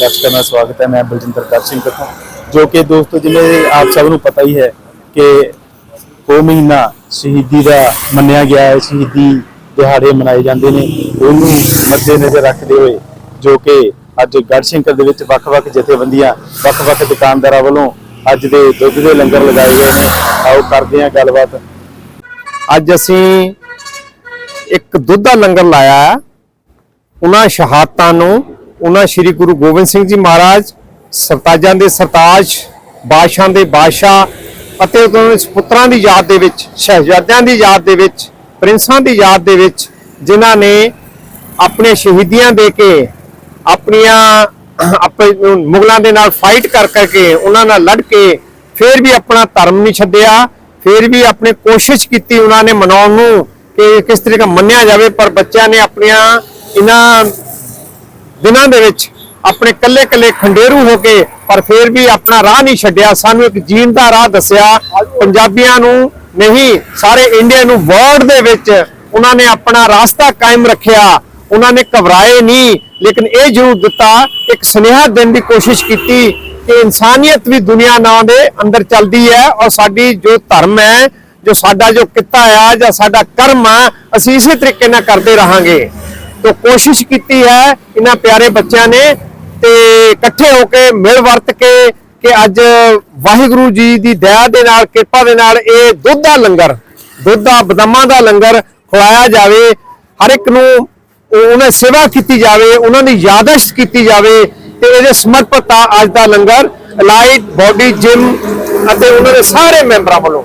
ਦਰਸ਼ਕਾਂ ਦਾ ਸਵਾਗਤ ਹੈ, ਮੈਂ ਬਲਜਿੰਦਰ ਕਰ ਸਿੰਘ ਤੋਂ ਜੋ ਕਿ ਦੋਸਤੋ ਜਿਵੇਂ ਆਪ ਸਭ ਨੂੰ ਪਤਾ ਹੀ ਹੈ ਕਿ ਉਹ ਮਹੀਨਾ ਸ਼ਹੀਦੀ ਦਾ ਮੰਨਿਆ ਗਿਆ ਹੈ, ਸ਼ਹੀਦੀ ਦਿਹਾੜੇ ਮਨਾਏ ਜਾਂਦੇ ਨੇ, ਉਹਨੂੰ ਮੱਦੇ ਨਜ਼ਰ ਰੱਖਦੇ ਹੋਏ ਜੋ ਕਿ ਅੱਜ ਗੜਸ਼ੰਕਰ ਦੇ ਵਿੱਚ ਵੱਖ-ਵੱਖ ਜਥੇਬੰਦੀਆਂ ਵੱਖ-ਵੱਖ ਦੁਕਾਨਦਾਰਾਂ ਵੱਲੋਂ ਅੱਜ ਦੇ ਦੁੱਧ ਦੇ ਲੰਗਰ ਲਗਾਏ ਗਏ ਨੇ। ਆਓ ਕਰਦੇ ਹਾਂ ਗੱਲਬਾਤ। ਅੱਜ ਅਸੀਂ ਇੱਕ ਦੁੱਧ ਦਾ ਲੰਗਰ ਲਾਇਆ ਹੈ, ਉਹਨਾਂ ਸ਼ਹਾਦਤਾਂ ਨੂੰ ਉਹਨਾਂ ਸ੍ਰੀ ਗੁਰੂ ਗੋਬਿੰਦ ਸਿੰਘ ਜੀ ਮਹਾਰਾਜ, ਸਰਤਾਜਾਂ ਦੇ ਸਰਤਾਜ, ਬਾਦਸ਼ਾਹ ਦੇ ਬਾਦਸ਼ਾਹ ਅਤੇ ਉਹਨਾਂ ਦੇ ਸੁਪੁੱਤਰਾਂ ਦੀ ਯਾਦ ਦੇ ਵਿੱਚ, ਸ਼ਹਿਜ਼ਾਦਿਆਂ ਦੀ ਯਾਦ ਦੇ ਵਿੱਚ, ਪ੍ਰਿੰਸਾਂ ਦੀ ਯਾਦ ਦੇ ਵਿੱਚ ਜਿਨ੍ਹਾਂ ਨੇ ਆਪਣੇ ਸ਼ਹੀਦੀਆਂ ਦੇ ਕੇ ਆਪਣੀਆਂ, ਆਪਣੇ ਮੁਗਲਾਂ ਦੇ ਨਾਲ ਫਾਈਟ ਕਰ ਕਰਕੇ ਉਹਨਾਂ ਨਾਲ ਲੜ ਕੇ ਫਿਰ ਵੀ ਆਪਣਾ ਧਰਮ ਨਹੀਂ ਛੱਡਿਆ, ਫਿਰ ਵੀ ਆਪਣੇ ਕੋਸ਼ਿਸ਼ ਕੀਤੀ ਉਹਨਾਂ ਨੇ ਮਨਾਉਣ ਨੂੰ ਕਿ ਕਿਸ ਤਰੀਕੇ ਮੰਨਿਆ ਜਾਵੇ, ਪਰ ਬੱਚਿਆਂ ਨੇ ਆਪਣੀਆਂ ਇਹਨਾਂ ਦਿਨਾਂ ਦੇ ਵਿੱਚ ਆਪਣੇ ਕੱਲੇ ਕੱਲੇ ਖੰਡੇਰੂ ਹੋ ਕੇ, ਪਰ ਫਿਰ ਵੀ ਆਪਣਾ ਰਾਹ ਨਹੀਂ ਛੱਡਿਆ। ਸਾਨੂੰ ਇੱਕ ਜੀਣ ਦਾ ਰਾਹ ਦੱਸਿਆ, ਪੰਜਾਬੀਆਂ ਨੂੰ ਨਹੀਂ, ਸਾਰੇ ਇੰਡੀਆ ਨੂੰ ਵਰਲਡ ਦੇ ਵਿੱਚ ਉਹਨਾਂ ਨੇ ਆਪਣਾ ਰਾਸਤਾ ਕਾਇਮ ਰੱਖਿਆ। ਉਹਨਾਂ ਨੇ ਘਬਰਾਏ ਨਹੀਂ, ਲੇਕਿਨ ਇਹ ਜ਼ਰੂਰ ਦਿੱਤਾ, ਇੱਕ ਸੁਨੇਹਾ ਦੇਣ ਦੀ ਕੋਸ਼ਿਸ਼ ਕੀਤੀ ਕਿ ਇਨਸਾਨੀਅਤ ਵੀ ਦੁਨੀਆ ਨਾਂ ਦੇ ਅੰਦਰ ਚੱਲਦੀ ਹੈ ਔਰ ਸਾਡੀ ਜੋ ਧਰਮ ਹੈ, ਜੋ ਸਾਡਾ ਜੋ ਕਿੱਤਾ ਆ ਜਾਂ ਸਾਡਾ ਕਰਮ ਆ, ਅਸੀਂ ਇਸੇ ਤਰੀਕੇ ਨਾਲ ਕਰਦੇ ਰਹਾਂਗੇ। ਤੋ ਕੋਸ਼ਿਸ਼ ਕੀਤੀ ਹੈ ਇਹਨਾਂ ਪਿਆਰੇ ਬੱਚਿਆਂ ਨੇ ਤੇ ਇਕੱਠੇ ਹੋ ਕੇ ਮਿਲ ਵਰਤ ਕੇ ਕਿ ਅੱਜ ਵਾਹਿਗੁਰੂ ਜੀ ਦੀ ਦਇਆ ਦੇ ਨਾਲ, ਕਿਰਪਾ ਦੇ ਨਾਲ ਇਹ ਦੁੱਧ ਦਾ ਲੰਗਰ, ਦੁੱਧ ਦਾ ਬਦਾਮਾਂ ਦਾ ਲੰਗਰ ਖਵਾਇਆ ਜਾਵੇ। ਹਰ ਇੱਕ ਨੂੰ ਉਹਨਾਂ ਦੀ ਸੇਵਾ ਕੀਤੀ ਜਾਵੇ, ਉਹਨਾਂ ਦੀ ਯਾਦਸ਼ ਕੀਤੀ ਜਾਵੇ ਤੇ ਇਹਦੇ ਸਮਰਪਿਤ ਆ ਅੱਜ ਦਾ ਲੰਗਰ ਲਾਈਟ ਬਾਡੀ ਜਿਮ ਅਤੇ ਉਹਨਾਂ ਦੇ ਸਾਰੇ ਮੈਂਬਰਾਂ ਵੱਲੋਂ।